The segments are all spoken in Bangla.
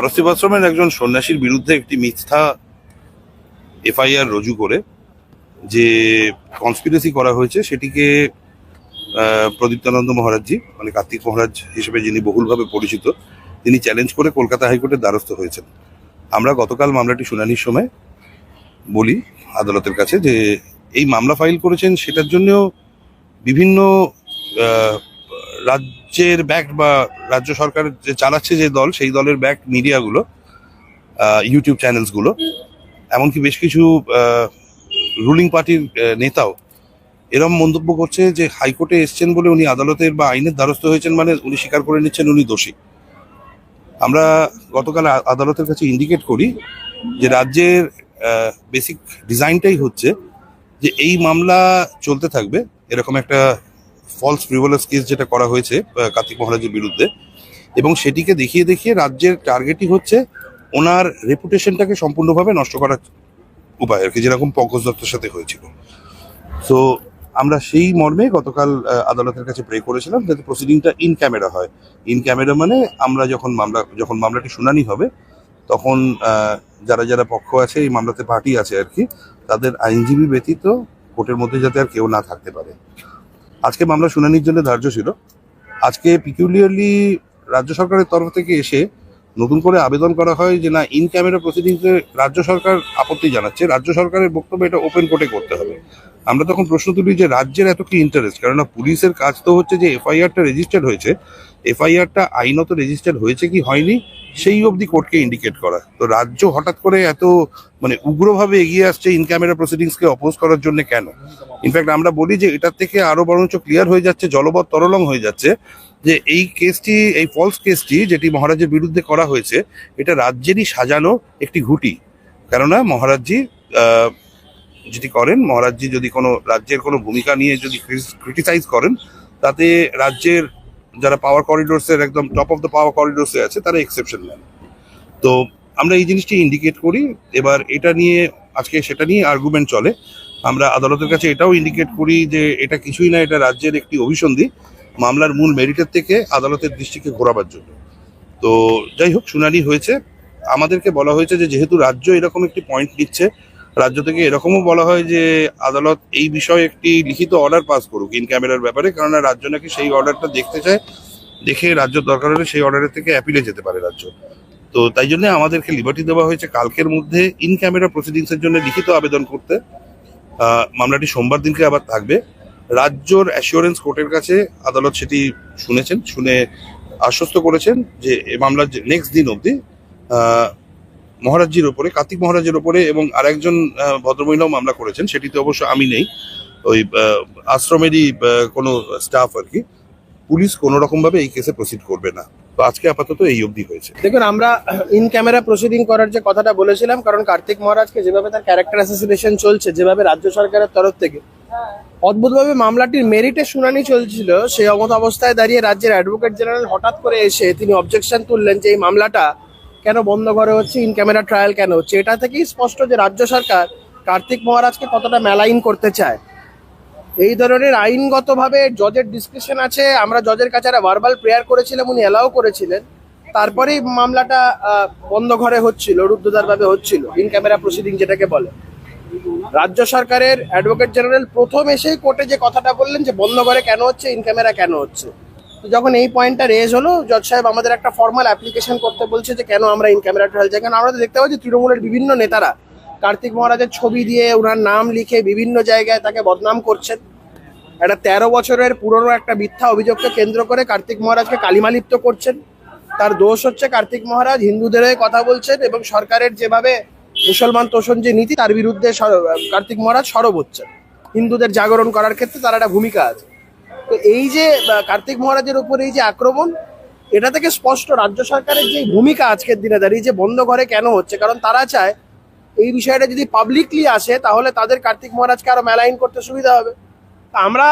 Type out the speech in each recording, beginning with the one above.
পারসিব আশ্রমের একজন সন্ন্যাসীর বিরুদ্ধে একটি মিথ্যা এফআইআর রুজু করে যে কনস্পিরেসি করা হয়েছে সেটিকে প্রদীপ্তানন্দ মহারাজজি মানে কার্তিক মহারাজ হিসেবে যিনি বহুলভাবে পরিচিত তিনি চ্যালেঞ্জ করে কলকাতা হাইকোর্টের দ্বারস্থ হয়েছেন। আমরা গতকাল মামলাটি শুনানির সময় বলি আদালতের কাছে যে এই মামলা ফাইল করেছেন সেটার জন্যও বিভিন্ন আহ, রাজ্যের ব্যাক বা রাজ্য সরকার যে চালাচ্ছে যে দল, সেই দলের ব্যাক মিডিয়াগুলো ইউটিউব চ্যানেলসগুলো এমনকি বেশ কিছু রুলিং পার্টির নেতাও এরম মন্তব্য করছে যে হাইকোর্টে এসছেন বলে উনি আদালতের বা আইনের দ্বারস্থ হয়েছেন মানে উনি স্বীকার করে নিচ্ছেন উনি দোষী। আমরা গতকাল আদালতের কাছে ইন্ডিকেট করি যে রাজ্যের বেসিক ডিজাইনটাই হচ্ছে যে এই মামলা চলতে থাকবে, এরকম একটা ফলস ফ্রিভোলাস কেস যেটা করা হয়েছে কার্তিক মহারাজের বিরুদ্ধে। এবং সেটিকে দেখিয়ে দেখিয়ে রাজ্যের টার্গেটই হচ্ছে ওনার রেপুটেশনটাকে সম্পূর্ণভাবে নষ্ট করার উপায় আর কি, যেরকম পঙ্কজ দত্তের সাথে হয়েছিল। তো আমরা সেই মর্মে গতকাল আদালতের কাছে প্রে করেছিলাম যাতে প্রসিডিংটা ইন ক্যামেরা হয়। ইন ক্যামেরা মানে আমরা যখন মামলা, যখন মামলাটি শুনানি হবে, তখন যারা যারা পক্ষ আছে, এই মামলাতে পার্টি আছে আর কি, তাদের আইনজীবী ব্যতীত কোর্টের মধ্যে যাতে আর কেউ না থাকতে পারে। আজকে মামলা শুনানির জন্য ধার্য ছিল। আজকে পিকিউলিয়ারলি রাজ্য সরকারের তরফ থেকে এসে নতুন করে আবেদন করা হয় যে না ইন ক্যামেরা প্রসিডিংসে রাজ্য সরকার আপত্তি জানাচ্ছে। রাজ্য সরকারের বক্তব্য এটা ওপেন কোর্টে করতে হবে। আমরা তখন প্রশ্ন তুলি যে রাজ্যের এত কি ইন্টারেস্ট কেননা পুলিশের কাজ তো হচ্ছে যে এফআইআরটা রেজিস্টার্ড হয়েছে। এফআইআরটা আইনত রেজিস্টার্ড হয়েছে কি হয়নি, সেই অবধি কোর্টকে ইন্ডিকেট করা। তো রাজ্য হঠাৎ করে এত মানে উগ্রভাবে এগিয়ে আসছে ইন ক্যামেরা প্রসিডিংসকে অপোজ করার জন্য কেন? ইনফ্যাক্ট আমরা বলি যে এটার থেকে আরও বরঞ্চ ক্লিয়ার হয়ে যাচ্ছে জলবৎ তরলং হয়ে যাচ্ছে, যে এই কেসটি এই ফলস কেসটি যেটি মহারাজের বিরুদ্ধে করা হয়েছে, এটা রাজ্যেরই সাজানো একটি ঘুটি। কেননা মহারাজজি যেটি করেন, মহারাজজি যদি কোনো রাজ্যের কোনো ভূমিকা নিয়ে যদি ক্রিটিসাইজ করেন, তাতে রাজ্যের যারা পাওয়ার করিডোরসের একদম টপ অফ দ্য পাওয়ার করিডোরসে আছে, তারা এক্সেপশন নেন। তো আমরা এই জিনিসটি ইন্ডিকেট করি। এবার এটা নিয়ে, আজকে সেটা নিয়ে আর্গুমেন্ট চলে। আমরা আদালতের কাছে এটাও ইন্ডিকেট করি যে এটা কিছুই না, এটা রাজ্যের একটি অভিসন্ধি। মামলার মূল মেরিটের থেকে আদালতের দৃষ্টিকে ঘোরাবার জন্য। তো যাই হোক, শুনানি হয়েছে। আমাদেরকে বলা হয়েছে যে যেহেতু রাজ্য এরকম একটি পয়েন্ট নিচ্ছে রাজ্য থেকে এরকমও বলা হয় যে আদালত এই বিষয়ে একটি লিখিত অর্ডার পাস করুক ইন ক্যামেরার ব্যাপারে, কেননা রাজ্য নাকি সেই অর্ডারটা দেখতে চায়, দেখে রাজ্য দরকার হলে সেই অর্ডারের থেকে অ্যাপিলে যেতে পারে রাজ্য। তো তাই জন্য আমাদেরকে লিবার্টি দেওয়া হয়েছে কালকের মধ্যে ইন ক্যামেরা প্রসিডিংস এর জন্য লিখিত আবেদন করতে। মামলাটি সোমবার দিনকে আবার থাকবে। রাজ্যর অ্যাসিওরেন্স কোর্টের কাছে আদালত সেটি শুনেছেন, শুনে আশ্বস্ত করেছেন যে এই মামলার নেক্সট দিন অবধি মহারাজজির ওপরে কার্তিক মহারাজের ওপরে এবং আরেকজন ভদ্রমহিলাও মামলা করেছেন, সেটিতে অবশ্য আমি নেই। ওই আশ্রমেরই কোনো স্টাফ আর কি। পুলিশ কোনো রকম ভাবে এই কেসে প্রসিড করবে না। তো আজকে আপাতত এই অবধি হয়েছে। দেখুন, আমরা ইন ক্যামেরা প্রসিডিং করার যে কথাটা বলেছিলাম, কারণ কার্তিক মহারাজকে যেভাবে তার ক্যারেক্টার অ্যাসোসিয়েশন চলছে, যেভাবে রাজ্য সরকারের তরফ থেকে, অদ্ভুতভাবে মামলাটির মেরিটে শুনানি চলছিল, সেই অমত অবস্থায় দাঁড়িয়ে রাজ্যের অ্যাডভোকেট জেনারেল হঠাৎ করে এসে তিনি অবজেকশন তুললেন যে এই মামলাটা কেন বন্ধ করে হচ্ছে ইন ক্যামেরা ট্রায়াল কেন হচ্ছে? এটা থেকেই স্পষ্ট যে রাজ্য সরকার কার্তিক মহারাজকে কতটা মেলাইন করতে চায়। এই ধরনের আইনগতভাবে জজের ডিসক্রিপশন আছে, আমরা জজের কাছে একটা ভার্বাল প্রেয়ার করেছিলাম, উনি অ্যালাউ করেছিলেন। তারপরেই মামলাটা বন্ধ ঘরে হচ্ছিল রুদ্ধদ্বার ভাবে হচ্ছিল ইন ক্যামেরা প্রসিডিং যেটাকে বলে। রাজ্য সরকারের অ্যাডভোকেট জেনারেল প্রথম এসেই কোর্টে যে কথাটা বললেন যে, বন্ধ ঘরে কেন হচ্ছে ইন ক্যামেরা কেন হচ্ছে? যখন এই পয়েন্টটা রেজ হলো, জজ সাহেব আমাদের একটা ফর্মাল অ্যাপ্লিকেশন করতে বলছে যে কেন আমরা ইন ক্যামেরা ট্রায়াল চাই কারণ আমরা তো দেখতে পাচ্ছি তৃণমূলের বিভিন্ন নেতারা, কার্তিক মহারাজের ছবি দিয়ে ওনার নাম লিখে বিভিন্ন জায়গায় তাকে বদনাম করছেন। একটা তেরো বছরের পুরনো একটা মিথ্যা অভিযোগকে কেন্দ্র করে কার্তিক মহারাজকে কালিমালিপ্ত করছেন। তার দোষ হচ্ছে কার্তিক মহারাজ হিন্দুদের হয়ে কথা বলছেন এবং সরকারের যেভাবে মুসলমান তোষণ যে নীতি, তার বিরুদ্ধে কার্তিক মহারাজ সরব হচ্ছেন। হিন্দুদের জাগরণ করার ক্ষেত্রে তার একটা ভূমিকা আছে। তো এই যে কার্তিক মহারাজের উপর এই যে আক্রমণ, এটা থেকে স্পষ্ট রাজ্য সরকারের যে ভূমিকা আজকের দিনে দাঁড়িয়ে, যে বন্ধ ঘরে কেন হচ্ছে? কারণ তারা চায় এই বিষয়টা যদি পাবলিকলি আসে, তাহলে তাদের কার্তিক মহারাজকে আরও মেলাইন করতে সুবিধা হবে। আমরা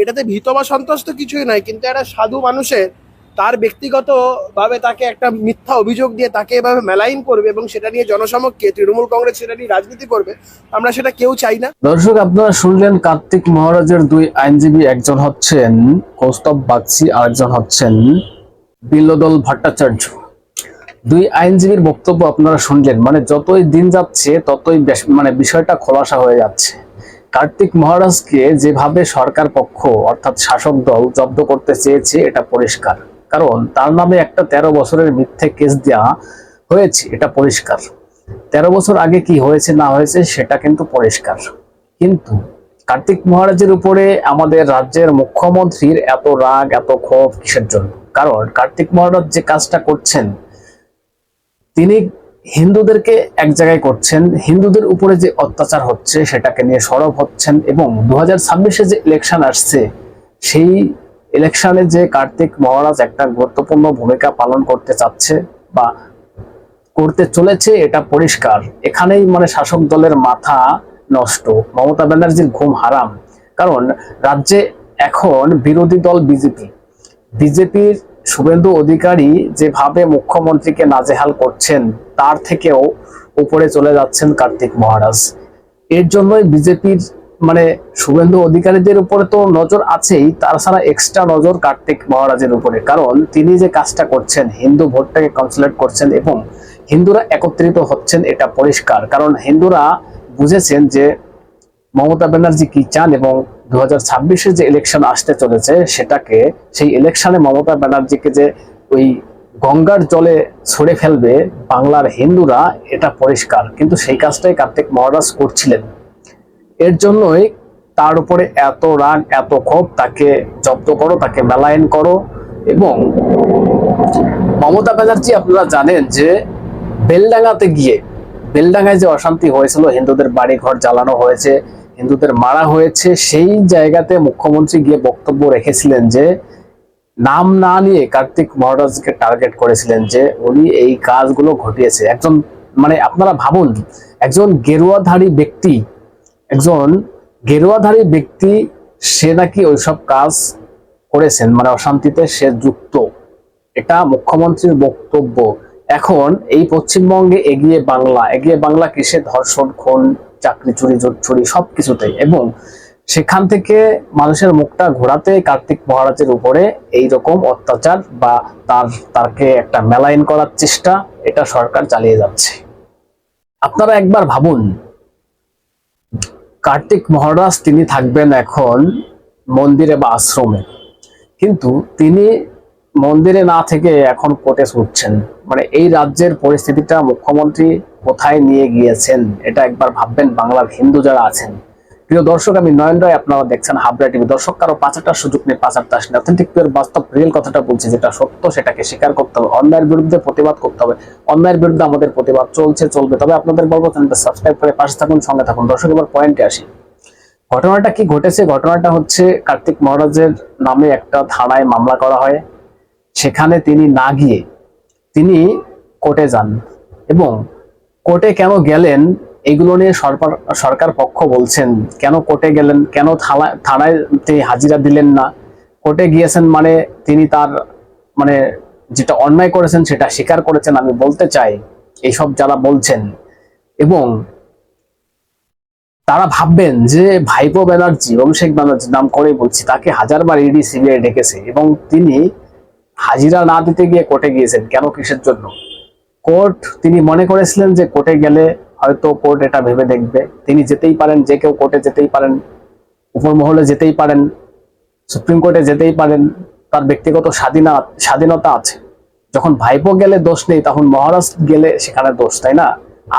এটাতে ভীত বা সন্তুষ্ট কিছুই নাই কিন্তু একটা সাধু মানুষের তার ব্যক্তিগত ভাবে তাকে একটা মিথ্যা অভিযোগ দিয়ে তাকে এভাবে মেলাইন করবে এবং সেটা নিয়ে জনসমক্ষে তৃণমূল কংগ্রেস, সেটা নিয়ে রাজনীতি করবে, আমরা সেটা কেউ চাই না। দর্শক, আপনারা শুনলেন কার্তিক মহারাজের দুই আইনজীবী, একজন হচ্ছেন কৌস্তব বাগচি, আরেকজন হচ্ছেন বিল্লদল ভট্টাচার্য। দুই আইনজীবীর বক্তব্য আপনারা শুনলেন মানে যতই দিন যাচ্ছে, ততই মানে বিষয়টা খোলাসা হয়ে যাচ্ছে। কার্তিক মহারাজকে যেভাবে সরকার পক্ষ, অর্থাৎ শাসক দল, জব্দ করতে চেয়েছে, এটা পরিষ্কার। কারণ তার নামে একটা তেরো বছরের মিথ্যে কেস দেওয়া হয়েছে, এটা পরিষ্কার। তেরো বছর আগে কি হয়েছে, না হয়েছে, সেটা কিন্তু পরিষ্কার। কিন্তু কার্তিক মহারাজের উপরে আমাদের রাজ্যের মুখ্যমন্ত্রীর এত রাগ, এত ক্ষোভ কিসের জন্য? কারণ কার্তিক মহারাজ যে কাজটা করছেন, তিনি হিন্দুদেরকে এক জায়গায় করছেন, হিন্দুদের উপরে যে অত্যাচার হচ্ছে, সেটাকে নিয়ে সরব হচ্ছেন এবং দু হাজার যে ইলেকশন আসছে, সেই ইলেকশনে যে কার্তিক মহারাজ একটা গুরুত্বপূর্ণ ভূমিকা পালন করতে চাচ্ছে বা করতে চলেছে, এটা পরিষ্কার। এখানেই মানে শাসক দলের মাথা নষ্ট। মমতা ব্যানার্জির ঘুম হারাম। কারণ রাজ্যে এখন বিরোধী দল বিজেপি। বিজেপির শুভেন্দু অধিকারী যেভাবে মুখ্যমন্ত্রীকে নাজেহাল করছেন, তার থেকেও উপরে চলে যাচ্ছেন কার্তিক মহারাজ। এর জন্যই বিজেপির মানে শুভেন্দু অধিকারীদের উপরে তো নজর আছেই তাছাড়া এক্সট্রা নজর কার্তিক মহারাজের উপরে। কারণ তিনি যে কাজটা করছেন, হিন্দু ভোটটাকে কনসুলেট করছেন এবং হিন্দুরা একত্রিত হচ্ছেন, এটা পরিষ্কার। কারণ হিন্দুরা বুঝেছেন যে মমতা ব্যানার্জি কি চান এবং দু হাজার যে ইলেকশন আসতে চলেছে, সেটাকে, সেই ইলেকশনে মমতা ব্যানার্জিকে যে ওই গঙ্গার জলে ছড়ে ফেলবে, বাংলার হিন্দুরা, এটা পরিষ্কার। কিন্তু সেই কাজটাই কার্তিক মহারাজ করছিলেন। এর জন্যই তার উপরে এত রাগ, এত ক্ষোভ, তাকে জব্দ করো, তাকে মেলায়ন করো এবং মমতা ব্যানার্জি আপনারা জানেন যে বেলডাঙ্গাতে গিয়ে, বেলডাঙ্গায় যে অশান্তি হয়েছিল, হিন্দুদের বাড়ি ঘর জ্বালানো হয়েছে, হিন্দুদের মারা হয়েছে, সেই জায়গাতে মুখ্যমন্ত্রী গিয়ে বক্তব্য রেখেছিলেন যে, নাম না নিয়ে কার্তিক মহারাজকে টার্গেট করেছিলেন যে, উনি এই কাজগুলো ঘটিয়েছে। একজন মানে আপনারা ভাবুন, একজন গেরুয়াধারী ব্যক্তি একজন গেরুয়াধারী ব্যক্তি, সে নাকি ওইসব কাজ করেছেন মানে অশান্তিতে সে যুক্ত। এটা মুখ্যমন্ত্রীর বক্তব্য। এখন এই পশ্চিমবঙ্গে এগিয়ে বাংলা এগিয়ে বাংলা কিসে? ধর্ষণ, খুন, চাকরি চুরি, জোট চুরি সব সবকিছুতেই। এবং সেখান থেকে মানুষের মুখটা ঘোরাতে কার্তিক মহারাজের উপরে এই রকম অত্যাচার বা তার তাকে একটা মেলাইন করার চেষ্টা, এটা সরকার চালিয়ে যাচ্ছে। আপনারা একবার ভাবুন কার্তিক মহারাজ তিনি থাকবেন এখন মন্দিরে বা আশ্রমে। কিন্তু তিনি মন্দিরে না থেকে এখন কোর্টে ছুটছেন। মানে এই রাজ্যের পরিস্থিতিটা মুখ্যমন্ত্রী কোথায় নিয়ে গিয়েছেন, এটা একবার ভাববেন, বাংলার হিন্দু যারা আছেন। প্রিয় দর্শক, আমি নয়ন রায়, আপনারা দেখছেন হাবড়া টিভি। দর্শক, কারও পাচারটার সুযোগ নেই, পাচারটা আসেন। অথেন্টিক পিওর বাস্তব রিয়েল কথাটা বলছি, যেটা সত্য, সেটাকে স্বীকার করতে হবে। অন্যায়ের বিরুদ্ধে প্রতিবাদ করতে হবে। অন্যায়ের বিরুদ্ধে আমাদের প্রতিবাদ চলছে, চলবে। তবে আপনাদের বলব, চ্যানেলটা সাবস্ক্রাইব করে পাশে থাকুন, সঙ্গে থাকুন। দর্শক, এবার পয়েন্টে আসি। ঘটনাটা কি ঘটেছে? ঘটনাটা হচ্ছে কার্তিক মহারাজের নামে একটা থানায় মামলা করা হয়। সেখানে তিনি না গিয়ে তিনি কোর্টে যান। এবং কোর্টে কেন গেলেন? এগুলো নিয়ে সরকার সরকার পক্ষ বলছেন, কেন কোর্টে গেলেন, কেন থানায় থানায় তিনি হাজিরা দিলেন না? কোর্টে গিয়েছেন মানে তিনি তার মানে যেটা অন্যায় করেছেন সেটা স্বীকার করেছেন, আমি বলতে চাই, এইসব যারা বলছেন। এবং তারা ভাববেন যে ভাইপো ব্যানার্জি, অভিষেক ব্যানার্জি, নাম করেই বলছি, তাকে হাজারবার ইডি, সিবিআই ডেকেছে এবং তিনি হাজিরা না দিতে গিয়ে কোর্টে গিয়েছেন, কেন কিসের জন্য? কোর্ট, তিনি মনে করেছিলেন যে কোর্টে গেলে হয়তো কোর্ট এটা ভেবে দেখবে। তিনি যেতেই পারেন, যে কেউ কোর্টে যেতেই পারেন উপর মহলে যেতেই পারেন, সুপ্রিম কোর্টে যেতেই পারেন, তার ব্যক্তিগত স্বাধীনতা স্বাধীনতা আছে। যখন ভাইপো গেলে দোষ নেই, তখন মহারাজ গেলে সেখানে দোষ, তাই না?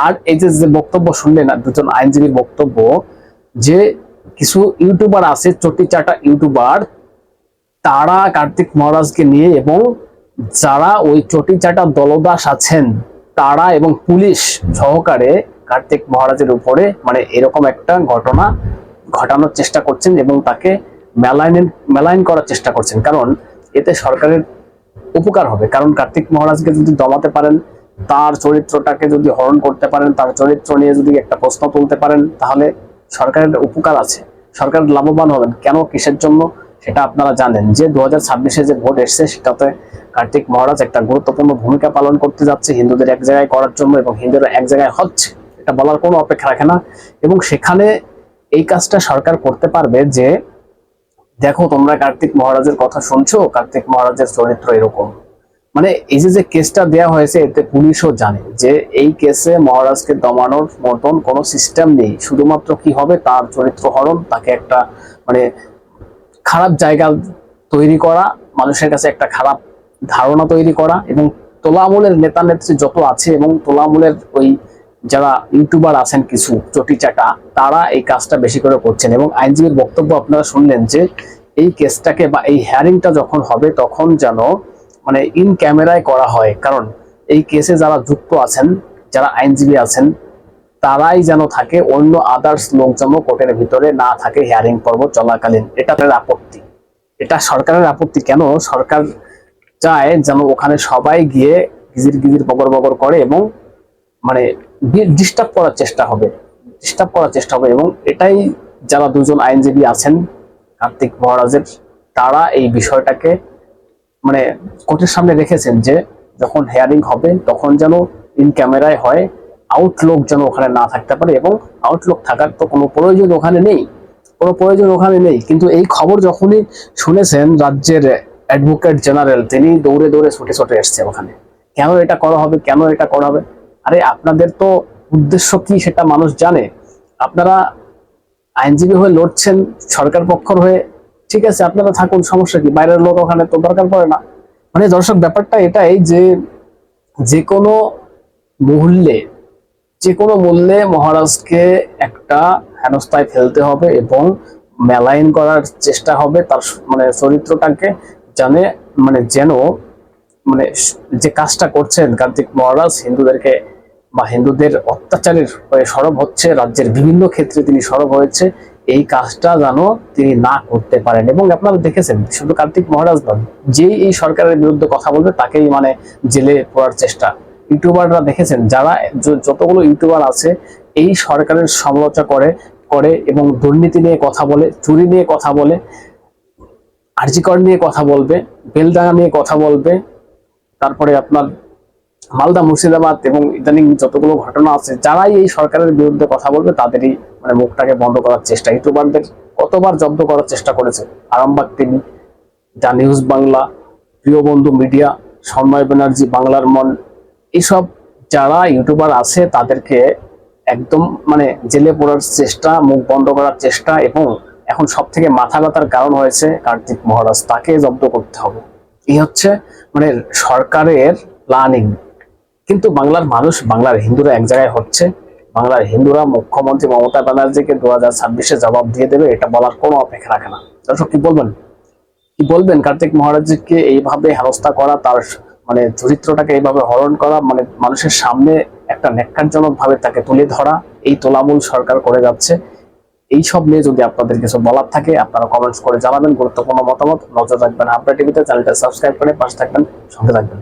আর এই যে যে বক্তব্য শুনলেন না, দুজন আইনজীবীর বক্তব্য, যে কিছু ইউটিউবার আছে, চটি চাটা ইউটিউবার, তারা কার্তিক মহারাজকে নিয়ে এবং যারা ওই চটি চাটা দলদাস আছেন তারা এবং পুলিশ সহকারে কার্তিক মহারাজের উপরে মানে এরকম একটা ঘটনা ঘটানোর চেষ্টা করছেন এবং তাকে মেলাইন মেলাইন করার চেষ্টা করছেন। কারণ এতে সরকারের উপকার হবে। কারণ কার্তিক মহারাজকে যদি দমাতে পারেন, তার চরিত্রটাকে যদি হরণ করতে পারেন, তার চরিত্র নিয়ে যদি একটা প্রশ্ন তুলতে পারেন, তাহলে সরকারের উপকার আছে। সরকার লাভবান হবেন। কেন? কিসের জন্য? সেটা আপনারা জানেন যে দু হাজার যে ভোট এসছে, সেটাতে কার্তিক মহারাজ একটা গুরুত্বপূর্ণ ভূমিকা পালন করতে যাচ্ছে। হিন্দুদের এক জায়গায় করার জন্য এবং হিন্দুরা এক জায়গায় হচ্ছে, এটা বলার কোনো অপেক্ষা রাখে না। এবং সেখানে এই কাজটা সরকার করতে পারবে যে, দেখো তোমরা কার্তিক মহারাজের কথা শুনছো, কার্তিক মহারাজের চরিত্র এরকম। মানে এই যে যে কেসটা দেওয়া হয়েছে, এতে পুলিশও জানে যে এই কেসে মহারাজকে দমানোর মতন কোনো সিস্টেম নেই। শুধুমাত্র কি হবে, তার চরিত্র হরণ, তাকে একটা মানে খারাপ জায়গা তৈরি করা, মানুষের কাছে একটা খারাপ ধারণা তৈরি করা এবং তোলামূলের নেতা নেত্রী যত আছে এবং তোলামূলের ওই যারা ইউটিউবার আছেন কিছু চটি চাটা তারা এই কাজটা বেশি করে করছেন এবং আইনজীবীর বক্তব্য আপনারা শুনলেন যে এই কেসটাকে বা এই হ্যারিংটা যখন হবে তখন যেন মানে ইন ক্যামেরায় করা হয়। কারণ এই কেসে যারা যুক্ত আছেন, যারা আইনজীবী আছেন তারাই যেন থাকে অন্য আদার্স লোক যেন কোর্টের ভিতরে না থাকে হিয়ারিং পর্ব চলাকালীন। এটা তাদের আপত্তি। এটা সরকারের আপত্তি। কেন? সরকার চায় যেন ওখানে সবাই গিয়ে গিজির গিজির বগর বগর করে এবং মানে ডিস্টার্ব করার চেষ্টা হবে। ডিস্টার্ব করার চেষ্টা হবে এবং এটাই যারা দুজন আইনজীবী আছেন, কার্তিক মহারাজের, তারা এই বিষয়টাকে মানে কোর্টের সামনে রেখেছেন যে যখন হেয়ারিং হবে তখন যেন ইন ক্যামেরায় হয় আউটলুক যেন ওখানে না থাকতে পারে এবং আউটলুক থাকার তো কোনো প্রয়োজন ওখানে নেই। কোনো প্রয়োজন ওখানে নেই। কিন্তু এই খবর যখনই শুনেছেন রাজ্যের অ্যাডভোকেট জেনারেল তিনি দৌড়ে দৌড়ে ছুটে ছুটে এসছে ওখানে। কেন এটা করা হবে? কেন এটা করা হবে? আরে আপনাদের তো উদ্দেশ্য কি সেটা মানুষ জানে। আপনারা আইনজীবী হয়ে লড়ছেন, সরকার পক্ষর হয়ে। ঠিক আছে, আপনারা থাকুন, সমস্যা কি? বাইরের লোক ওখানে তো দরকার পড়ে না। মানে দর্শক, ব্যাপারটা এটাই যে যে কোনো মূল্যে যে কোনো মূল্যে মহারাজকে একটা হেনস্থায় ফেলতে হবে এবং মেলাইন করার চেষ্টা হবে তার মানে চরিত্রটাকে জানে মানে যেন মানে যে কাজটা করছেন কার্তিক মহারাজ হিন্দুদেরকে বা হিন্দুদের অত্যাচারের সরব হচ্ছে, রাজ্যের বিভিন্ন ক্ষেত্রে তিনি সরব হয়েছে, এই কাজটা যেন তিনি না করতে পারেন। এবং আপনারা দেখেছেন, শুধু কার্তিক মহারাজ নন, যেই এই সরকারের বিরুদ্ধে কথা বলবে তাকেই মানে জেলে পড়ার চেষ্টা ইউটিউবাররা দেখেছেন, যারা যতগুলো ইউটিউবার আছে, এই সরকারের সমালোচনা করে করে এবং দুর্নীতি নিয়ে কথা বলে, চুরি নিয়ে কথা বলে, আর্জিকর নিয়ে কথা বলবে, বেলডাঙ্গা নিয়ে কথা বলবে, তারপরে আপনার মালদা মুর্শিদাবাদ এবং ইদানিং যতগুলো ঘটনা আছে, যারাই এই সরকারের বিরুদ্ধে কথা বলবে, তাদেরই মানে মুখটাকে বন্ধ করার চেষ্টা। ইউটিউবারদের কতবার জব্দ করার চেষ্টা করেছে, আরামবাগ টিভি, যা নিউজ বাংলা, প্রিয় বন্ধু মিডিয়া, সন্ময় ব্যানার্জি, বাংলার মন এইসব যারা ইউটিউবার আছে, তাদেরকে একদম মানে জেলে পড়ার চেষ্টা, মুখ বন্ধ করার চেষ্টা এবং এখন সব থেকে মাথা ব্যথার কারণ হয়েছে কার্তিক মহারাজ, তাকে জব্দ করতে হবে। এই হচ্ছে মানে সরকারের প্ল্যানিং কিন্তু বাংলার মানুষ, বাংলার হিন্দুরা এক জায়গায় হচ্ছে। বাংলার হিন্দুরা মুখ্যমন্ত্রী মমতা ব্যানার্জিকে দু হাজার ছাব্বিশে জবাব দিয়ে দেবে, এটা বলার কোনো অপেক্ষা রাখে না। দর্শক, কি বলবেন? কি বলবেন? কার্তিক মহারাজকে এইভাবে হেনস্থা করা তার মানে চরিত্রটাকে এইভাবে হরণ করা মানে মানুষের সামনে একটা ন্যাক্কারজনক ভাবে তাকে তুলে ধরা, এই তোলামূল সরকার করে যাচ্ছে। এই সব নিয়ে যদি আপনাদের কিছু বলার থাকে, আপনারা কমেন্টস করে জানাবেন। গুরুত্বপূর্ণ মতামত নজর রাখবেন। আপনার টিভিতে চ্যানেলটা সাবস্ক্রাইব করে পাশে থাকবেন, সঙ্গে থাকবেন।